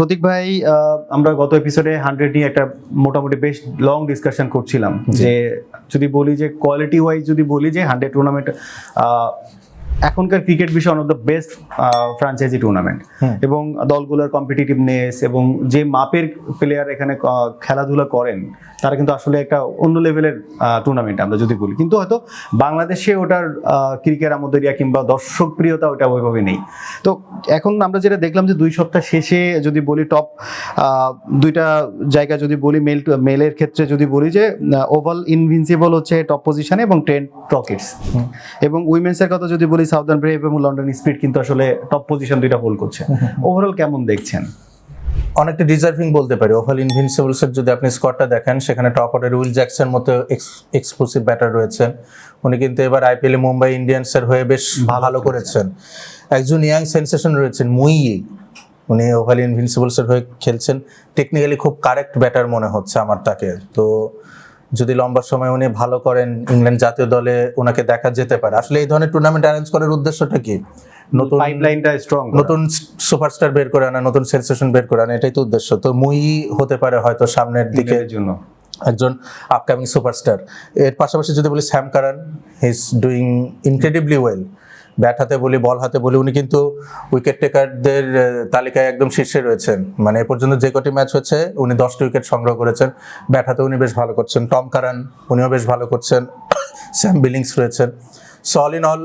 প্রতীক ভাই আমরা গত এপিসোডে হান্ড্রেড নিয়ে একটা মোটামুটি বেশ লং ডিসকাশন করছিলাম যে যদি বলি যে কোয়ালিটি ওয়াইজ যদি বলি যে হান্ড্রেড টুর্নামেন্ট এখনকার ক্রিকেট বিষয় one of the best franchise tournament এবং দলগুলোর কম্পিটিটিভনেস এবং যে মাপের প্লেয়ার এখানে খেলাধুলা করেন তারা কিন্তু আসলে একটা অন্য লেভেলের টুর্নামেন্ট আমরা যদি বলি। কিন্তু হয়তো বাংলাদেশে ওটার ক্রিকেট আমোদরিয়া কিংবা দর্শক প্রিয়তা ওটা ওইভাবে নেই। তো এখন আমরা যেটা দেখলাম যে দুই সপ্তাহ শেষে যদি বলি টপ দুইটা জায়গা যদি বলি মেল মেলের ক্ষেত্রে যদি বলি যে ওভাল ইনভিনসিবল হচ্ছে টপ পজিশনে এবং টেন রকেটস এবং উইমেন্সের কথা যদি বলি সাউদার্ন ব্রেভ এবং লন্ডন স্পিড কিন্তু আসলে টপ পজিশন দুইটা হোল্ড করছে। ওভারঅল কেমন দেখছেন? অনেকটা ডিজার্ভিং বলতে পারি। ওভাল ইনভিনসিবলস এর যদি আপনি স্কোয়াডটা দেখেন সেখানে টপ অর্ডার উইল জ্যাকসন মতো এক্সক্লুসিভ ব্যাটার রয়েছেন। উনি কিন্তু এবার আইপিএল মুম্বাই ইন্ডিয়ান্সের হয়ে বেশ ভালো করেছেন। একজন ইয়াং সেন্সেশন রয়েছেন মুইয়ে উনি ওভাল ইনভিনসিবলস এর হয়ে খেলছেন। টেকনিক্যালি খুব কারেক্ট ব্যাটার মনে হচ্ছে আমার তাকে। তো যদি লম্বা সময় উনি ভালো করেন ইংল্যান্ড জাতীয় দলে ওনাকে দেখা যেতে পারে। আসলে এই ধরনের টুর্নামেন্ট অ্যারেঞ্জ করার উদ্দেশ্যটা কি? নতুন পাইপলাইনটা স্ট্রং নতুন সুপারস্টার বের করে আনা নতুন সেন্সেশন বের করে আনা এটাই তো উদ্দেশ্য। তো মুই হতে পারে হয়তো সামনের দিকে জন্য। একজন আপকামিং সুপারস্টার এর পাশাপাশি যদি বলি Sam Curran he is doing incredibly well bat হাতে বলি, বল হাতে বলি, উনি কিন্তু উইকেট টেকারদের তালিকায় একদম শীর্ষে রয়েছেন। মানে এ পর্যন্ত যে কটি ম্যাচ হচ্ছে, উনি দশটি উইকেট সংগ্রহ করেছেন। ব্যাট হাতে উনি বেশ ভালো করছেন। টম কারান, উনিও বেশ ভালো করছেন। স্যাম বিলিংস রয়েছেন। So all in all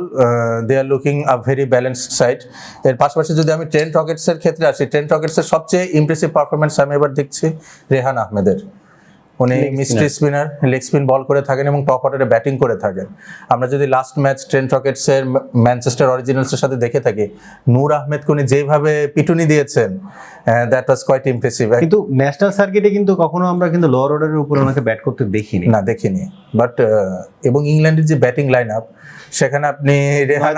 they are looking a very balanced side এর পাশাপাশি যদি আমি ট্রেন্ট রকেটসের ক্ষেত্রে আসি ট্রেন্ট রকেটসের সবচেয়ে ইমপ্রেসিভ পারফরমেন্স আমি এবার দেখছি রেহান আহমেদের। উনি mystery spinner leg spin ball করে থাকেন এবং টপ অর্ডারে ব্যাটিং করে থাকেন। আমরা যদি লাস্ট ম্যাচ ট্রেন ট্রেন্ট রকেটসের ম্যানচেস্টার অরিজিনালসের সাথে দেখে থাকি নূর আহমেদকে উনি যেভাবে পিটুনি দিয়েছেন দ্যাট ওয়াজ কোয়াইট ইমপ্রেসিভ কিন্তু ন্যাশনাল সার্কিটে কিন্তু কখনো আমরা কিন্তু লোয়ার অর্ডারের উপর ওনাকে ব্যাট করতে দেখিনি। না দেখিনি। বাট এবং ইংল্যান্ডের যে ব্যাটিং লাইন আপ সেখানে আপনি রেহান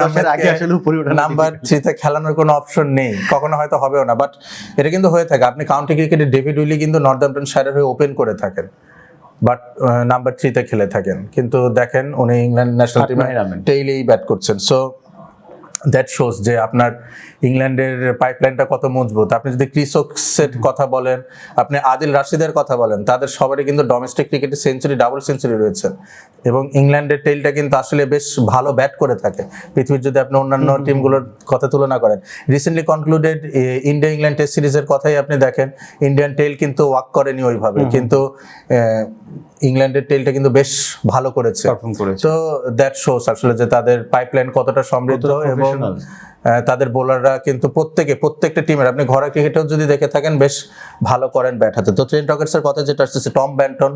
নাম্বার থ্রিতে খেলানোর কোনো অপশন নেই। কখনো হয়তো হবেও না বাট এটা কিন্তু হয়ে থাকে। আপনি কাউন্টি ক্রিকেটে ডেভিড উইলি কিন্তু নর্দাম্পটন শায়ারের হয়ে ওপেন করে থাকেন। বাট নাম্বার থ্রিতে খেলে থাকেন। কিন্তু দেখেন উনি ইংল্যান্ড ন্যাশনাল টিমে ডেইলি টেইলেই ব্যাট করছেন। সো দ্যাট শোজ যে আপনার ইংল্যান্ডের পাইপলাইনটা কত মজবুত। আপনি যদি ক্রিসোক্সের কথা বলেন আপনি আদিল রাশিদের কথা বলেন তাদের সবারই কিন্তু ডোমেস্টিক ক্রিকেটে সেঞ্চুরি ডাবল সেঞ্চুরি রয়েছে। এবং ইংল্যান্ডের টেলটা কিন্তু আসলে বেশ ভালো ব্যাট করে থাকে। পৃথিবীর যদি আপনি অন্যান্য টিমগুলোর কথা তুলনা করেন recently concluded India England test সিরিজের কথাই আপনি দেখেন ইন্ডিয়ান টেইল কিন্তু ওয়াক করেনি ওইভাবে। কিন্তু ইংল্যান্ডের টেলটা কিন্তু বেশ ভালো করেছে। তো দ্যাট শোস আসলে যে তাদের পাইপলাইন কতটা সমৃদ্ধ এবং তাদের বোলাররা কিন্তু প্রত্যেকে প্রত্যেকটা টিমের আপনি ঘরোয়া ক্রিকেটেও যদি দেখে থাকেন বেশ ভালো করেন ব্যাট হাতে। তো ট্রেন্ট রকেটসের কথা যেটা আসছে টম ব্যান্টন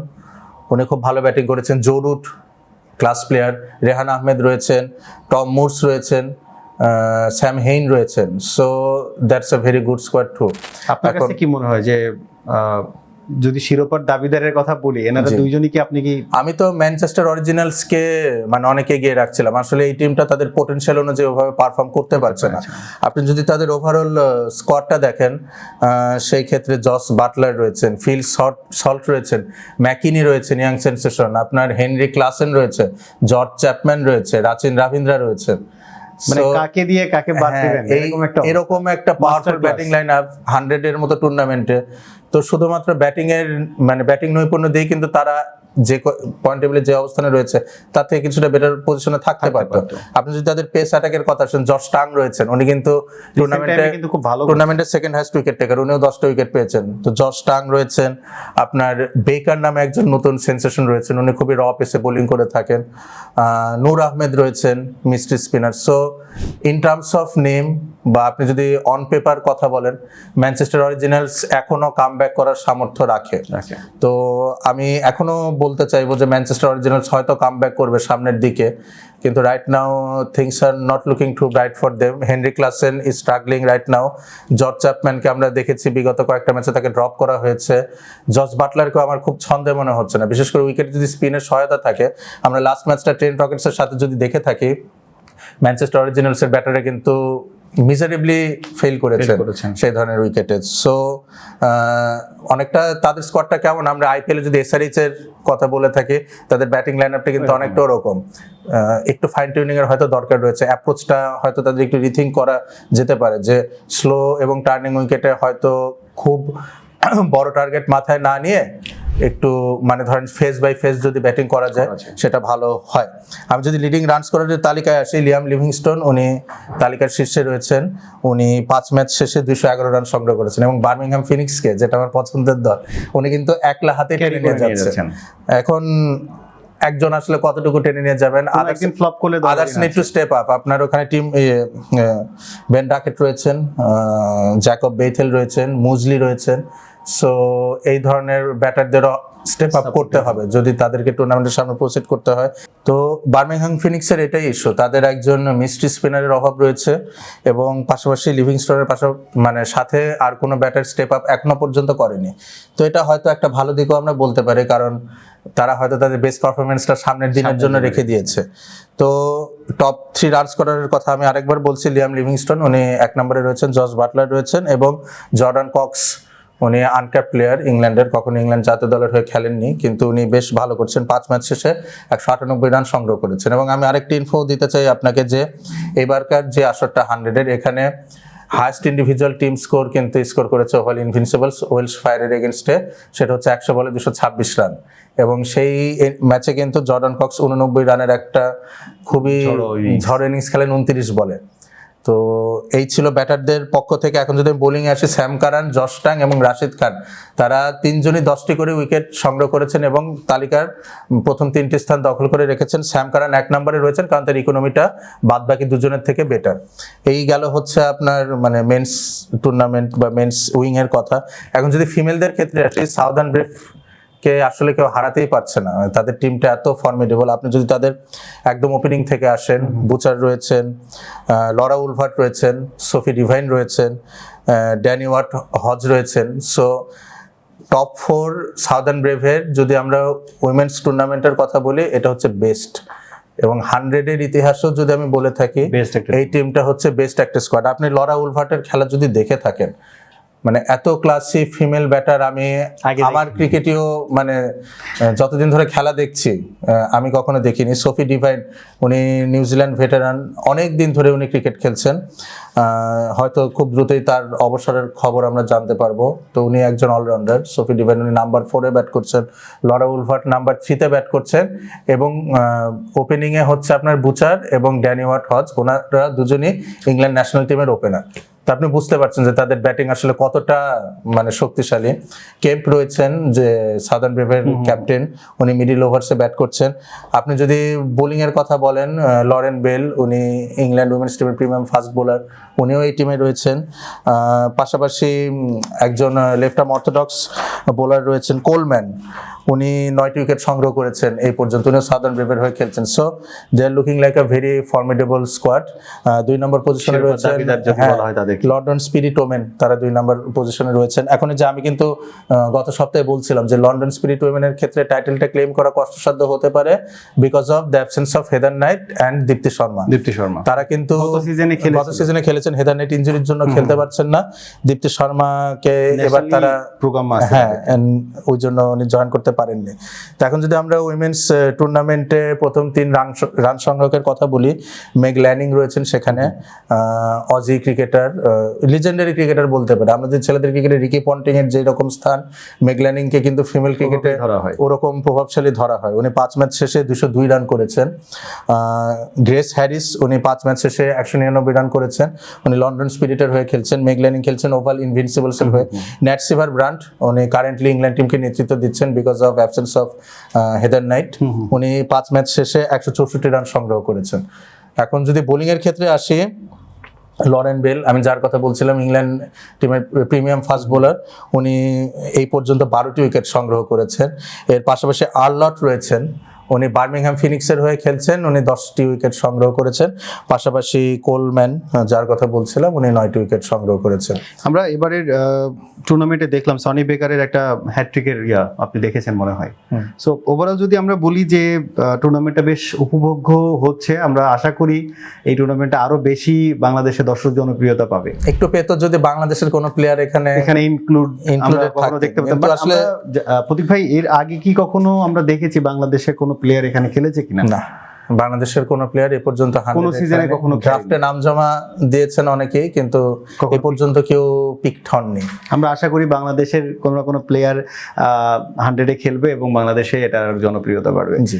উনি খুব ভালো ব্যাটিং করেছেন। Joe Root class player Rehan Ahmed রয়েছেন টম মুরস রয়েছেন স্যাম হেইন রয়েছেন। So that's a very good squad to আপনার কাছে কি মনে হয় যে যদি শিরোপার দাবিদারের কথা বলি এনারা। দুইজনই কি আপনি কি আমি তো ম্যানচেস্টার অরিজিনালসকে মানে অনেকে এগিয়ে রাখছিলাম। আসলে এই টিমটা তাদের পোটেনশিয়াল অনুযায়ী ওভাবে পারফর্ম করতে পারছে না। আপনি যদি তাদের ওভারঅল স্কোয়াডটা দেখেন আহ, সেই ক্ষেত্রে জস বাটলার রয়েছেন ফিল সল্ট সল্ট রয়েছেন ম্যাকিনি রয়েছেন ইয়াং সেন্সেশন আপনার হেনরি ক্লাসেন রয়েছে জর্জ চ্যাপম্যান রয়েছে রাচিন রাভিন্দ্রা রয়েছে। মানে কাকে দিয়ে কাকে বাদ হ্যাঁ, দিবেন? এরকম একটা এরকম একটা powerful batting line up hundred এর মতো টুর্নামেন্টে তো শুধুমাত্র ব্যাটিং এর মানে ব্যাটিং নৈপুণ্য দিয়ে কিন্তু তারা যে পয়েন্ট টেবিলে যে অবস্থানে রয়েছে তার থেকে কিছুটা বেটার পজিশনে থাকতে পারতো। আপনি যদি তাদের পেস অ্যাটাকের কথা শুনেন জর্জ টাং রয়েছেন উনি কিন্তু টুর্নামেন্টে কিন্তু খুব ভালো টুর্নামেন্টের সেকেন্ড হাইস্ট উইকেট টেকার উনিও দশটা উইকেট পেয়েছেন। তো জর্জ টাং রয়েছেন আপনার বেকার নামে একজন নতুন সেন্সেশন রয়েছেন উনি খুবই র পেসে বোলিং করে থাকেন। নূর আহমেদ রয়েছেন mystery spinner so in terms of name বা আপনি যদি অন পেপার কথা বলেন ম্যানচেস্টার অরিজিনালস এখনও কাম করার সামর্থ্য রাখে। তো আমি এখনও বলতে চাইব যে ম্যানচেস্টার অরিজিনালস হয়তো কাম ব্যাক করবে সামনের দিকে। কিন্তু right now things are not looking too bright for them Henry Klaasen is struggling right now George চ্যাপম্যানকে আমরা দেখেছি বিগত কয়েকটা ম্যাচে তাকে ড্রপ করা হয়েছে। জর্জ বাটলারকেও আমার খুব ছন্দে মনে হচ্ছে না। বিশেষ করে উইকেটে যদি স্পিনের সহায়তা থাকে, আমরা লাস্ট ম্যাচটা ট্রেন রকেটসের সাথে যদি দেখে থাকি ম্যানচেস্টার অরিজিনালসের ব্যাটারে কিন্তু মিজারেবলি ফেল করেছেন। সেই ধরনের উইকেটে সো অনেকটা তাদের স্কোয়াডটা কেমন? আমরা আইপিএল যদি এসআরএইচ এর কথা বলে থাকি তাদের ব্যাটিং লাইন আপটা কিন্তু অনেকটা ওরকম। একটু ফাইন টিউনিং এর হয়তো দরকার রয়েছে। অ্যাপ্রোচটা হয়তো তাদের একটু রিথিং করা যেতে পারে যে স্লো এবং টার্নিং উইকেটে হয়তো খুব বড় টার্গেট মাথায় না নিয়ে একটু মানে ধরেন ফেস বাই ফেস যদি ব্যাটিং করা যায় সেটা ভালো হয়। আমি যদি লিডিং রান স্কোরের তালিকায় আসি লিয়াম লিভিংস্টোন উনি তালিকার শীর্ষে রয়েছেন উনি পাঁচ ম্যাচ শেষে দুইশো এগারো রান সংগ্রহ করেছেন এবং বার্মিংহাম ফিনিক্সকে যেটা আমার পছন্দের দল উনি কিন্তু একলা হাতে টেনে নিয়ে যাচ্ছেন। এখন একজন আসলে কতটুকু টেনে নিয়ে যাবেন? Others- ফ্লপ করলে others need to step up আপনার ওখানে টিম বেন ডাকেট রয়েছেন জ্যাকব বেথেল রয়েছেন মুজলি রয়েছেন সো এই ধরনের ব্যাটারদেরও স্টেপ আপ করতে হবে। যদি তাদেরকে টুর্নামেন্টের সামনে প্রসিড করতে হয়। তো বার্মিংহাম ফিনিক্সের এটাই ইস্যু তাদের একজন মিস্ট্রি স্পিনারের অভাব রয়েছে এবং পাশাপাশি লিভিংস্টোনের পাশাপাশি মানে সাথে আর কোনো ব্যাটার স্টেপ আপ এখনও পর্যন্ত করেনি। তো এটা হয়তো একটা ভালো দিকও আমরা বলতে পারি কারণ তারা হয়তো তাদের বেস্ট পারফরমেন্সটা সামনের দিনের জন্য রেখে দিয়েছে। তো টপ থ্রি রান করার কথা আমি আরেকবার বলছি লিয়াম লিভিংস্টোন উনি এক নম্বরে রয়েছেন জর্জ বাটলার রয়েছেন এবং জর্ডান কক্স উনি আনক্যাপ প্লেয়ার ইংল্যান্ডের কখনো ইংল্যান্ড জাতীয় দলের হয়ে খেলেননি কিন্তু উনি বেশ ভালো করছেন। পাঁচ ম্যাচ শেষে একশো আটানব্বই রান সংগ্রহ করেছেন। এবং আমি আরেকটি ইনফো দিতে চাই আপনাকে যে এবারকার যে আসরটা হান্ড্রেডের এখানে হাইস্ট ইন্ডিভিজুয়াল টিম স্কোর কিন্তু স্কোর করেছে ওভাল ইনভিনসিবলস ওয়েলস ফায়ারের এগেনস্টে সেটা হচ্ছে একশো বলে দুশো ছাব্বিশ রান এবং সেই ম্যাচে কিন্তু জর্ডন কক্স উননব্বই রানের একটা খুবই ঝড় ইনিংস খেলেন উনত্রিশ বলে। তো এই ছিল ব্যাটারদের পক্ষ থেকে। এখন যদি বোলিং আসে স্যাম কারান জস্টাং এবং রাশিদ খান তারা তিনজনই দশটি করে উইকেট সংগ্রহ করেছেন এবং তালিকার প্রথম তিনটি স্থান দখল করে রেখেছেন। স্যাম কারান এক নম্বরে রয়েছেন, কারণ তার ইকোনমিটা বাদ বাকি দুজনের থেকে বেটার এই গেল হচ্ছে আপনার মানে মেন্স টুর্নামেন্ট বা মেন্স উইং এর কথা। এখন যদি ফিমেলদের ক্ষেত্রে আসি সাউদার্ন ব্রেফ কে আসলে কেউ হারাতেই পারছে না। তাদের টিমটা এত ফর্মেডেবল আপনি যদি তাদের একদম ওপেনিং থেকে আসেন বুচার রয়েছেন লরা উলভার্ট রয়েছেন সোফি ডিভাইন রয়েছেন ড্যানি ওয়াট হজ রয়েছেন। সো টপ ফোর সাউদার্ন ব্রেভের যদি আমরা উইমেন্স টুর্নামেন্টের কথা বলি এটা হচ্ছে বেস্ট এবং হান্ড্রেডের ইতিহাসও যদি আমি বলে থাকি এই টিমটা হচ্ছে বেস্ট একটা স্কোয়াড আপনি লরা উলভার্টের খেলা যদি দেখে থাকেন মানে এত ক্লাসি ফিমেল ব্যাটার আমি আমার ক্রিকেটেও মানে যতদিন ধরে খেলা দেখছি আমি কখনো দেখিনি। সোফি ডিভাইন উনি নিউজিল্যান্ড ভেটারান অনেক দিন ধরে উনি ক্রিকেট খেলছেন। হয়তো খুব দ্রুতই তার অবসরের খবর আমরা জানতে পারব। তো উনি একজন অলরাউন্ডার সোফি ডিভাইন উনি নাম্বার ফোরে ব্যাট করছেন। লরা উলভার্ট নাম্বার থ্রিতে ব্যাট করছেন। এবং ওপেনিংয়ে হচ্ছে আপনার বুচার এবং ড্যানি ওয়াট হজ ওনারা দুজনই ইংল্যান্ড ন্যাশনাল টিমের ওপেনার তো আপনি বুঝতে পারছেন যে তাদের ব্যাটিং আসলে কতটা মানে শক্তিশালী। কেম্প রয়েছেন যে সাদার্ন ব্রেভের ক্যাপ্টেন উনি মিডিল ওভার্সে ব্যাট করছেন। আপনি যদি বোলিং এর কথা বলেন লরেন বেল উনি ইংল্যান্ড উইমেন্স টিমের প্রিমিয়াম ফাস্ট বোলার উনিও এই টিমে রয়েছেন। পাশাপাশি একজন লেফট আর্ম অর্থোডক্স বোলার রয়েছেন কোলম্যান উনি নয়টি উইকেট সংগ্রহ করেছেন এই পর্যন্ত। উনিও সাদার্ন ব্রেভের হয়ে খেলছেন। So they are looking like a very formidable squad দুই নম্বর পজিশনে রয়েছেন হ্যাঁ, তাদেরকে। লন্ডন স্পিরিট ওমেন তারা দুই নম্বর পজিশনে রয়েছেন। এখন যে আমি কিন্তু গত সপ্তাহে বলছিলাম যে লন্ডন স্পিরিট ওমেনের ক্ষেত্রে টাইটেলটা ক্লেম করা কষ্টসাধ্য হতে পারে because of the absence of Heather Knight and Deepti Sharma Deepti Sharma. তারা কিন্তু গত সিজনে সিজনে খেলেছেন হেদার নাইট ইনজুরির জন্য খেলতে পারছেন না। দীপ্তি শর্মাকে এবার তারা প্রোগ্রাম হ্যাঁ ওই জন্য উনি জয়েন করতে পারেননি। তো এখন যদি আমরা উইমেন্স টুর্নামেন্টে প্রথম তিন রান রান সংগ্রহের কথা বলি মেগ ল্যানিং রয়েছেন সেখানে আহ, অজি ক্রিকেটার লিজেন্ডারি ক্রিকেটার বলতে পারে। আমাদের ছেলেদের ক্রিকেটে রিকি পন্টিং এর যে রকম স্থান মেগ ল্যানিংকে কিন্তু ফিমেল ক্রিকেটে ধরা হয়। ওরকম প্রভাবশালী ধরা হয়। উনি পাঁচ ম্যাচ শেষে দুশো দুই রান করেছেন। গ্রেস হ্যারিস উনি পাঁচ ম্যাচ শেষে একশো নিরানব্বই রান করেছেন। উনি লন্ডন স্পিরিটের হয়ে খেলছেন মেগল্যানিং খেলছেন ওভাল ইনভিনসিবলসের হয়ে। ন্যাট সিভার ব্রান্ট উনি কারেন্টলি ইংল্যান্ড টিমকে নেতৃত্ব দিচ্ছেন because of absence of Heather Knight উনি পাঁচ ম্যাচ শেষে একশো চৌষট্টি রান সংগ্রহ করেছেন। এখন যদি বোলিং এর ক্ষেত্রে আসি লরেন বেল, আমি যার কথা বলছিলাম, ইংল্যান্ড টিমের প্রিমিয়াম ফাস্ট বোলার উনি এই পর্যন্ত বারোটি উইকেট সংগ্রহ করেছেন। এর পাশাপাশি আর্লট রয়েছেন উনি বার্মিংহাম ফিনিক্সের হয়ে খেলছেন উনি দশটি উইকেট সংগ্রহ করেছেন। পাশাপাশি কোলম্যান যার কথা বলছিলাম উনি নয়টি উইকেট সংগ্রহ করেছেন। আমরা এবারের টুর্নামেন্টে দেখলাম সনি বেকারের একটা হ্যাট্রিকের ইয়া আপনি দেখেছেন মনে হয়। সো ওভারঅল যদি আমরা বলি যে টুর্নামেন্টটা বেশ উপভোগ্য হচ্ছে আমরা আশা করি এই টুর্নামেন্টটা আরও বেশি বাংলাদেশে দর্শক জনপ্রিয়তা পাবে। একটু পেত যদি বাংলাদেশের কোনো প্লেয়ার এখানে এখানে ইনক্লুড আমরা কখনো দেখতে পেতাম আসলে- প্রতীক ভাই এর আগে কি কখনো আমরা দেখেছি বাংলাদেশের কোনো প্লেয়ার এখানে খেলেছে কিনা? না বাংলাদেশের কোন প্লেয়ার এ পর্যন্ত কোনো সিজনে কখনো ড্রাফটে নাম জমা দিয়েছেন অনেকেই কিন্তু এ পর্যন্ত কেউ পিকড হননি। আমরা আশা করি বাংলাদেশের কোনো না কোনো প্লেয়ার হান্ড্রেডে খেলবে এবং বাংলাদেশে এটার জনপ্রিয়তা বাড়বে। জি।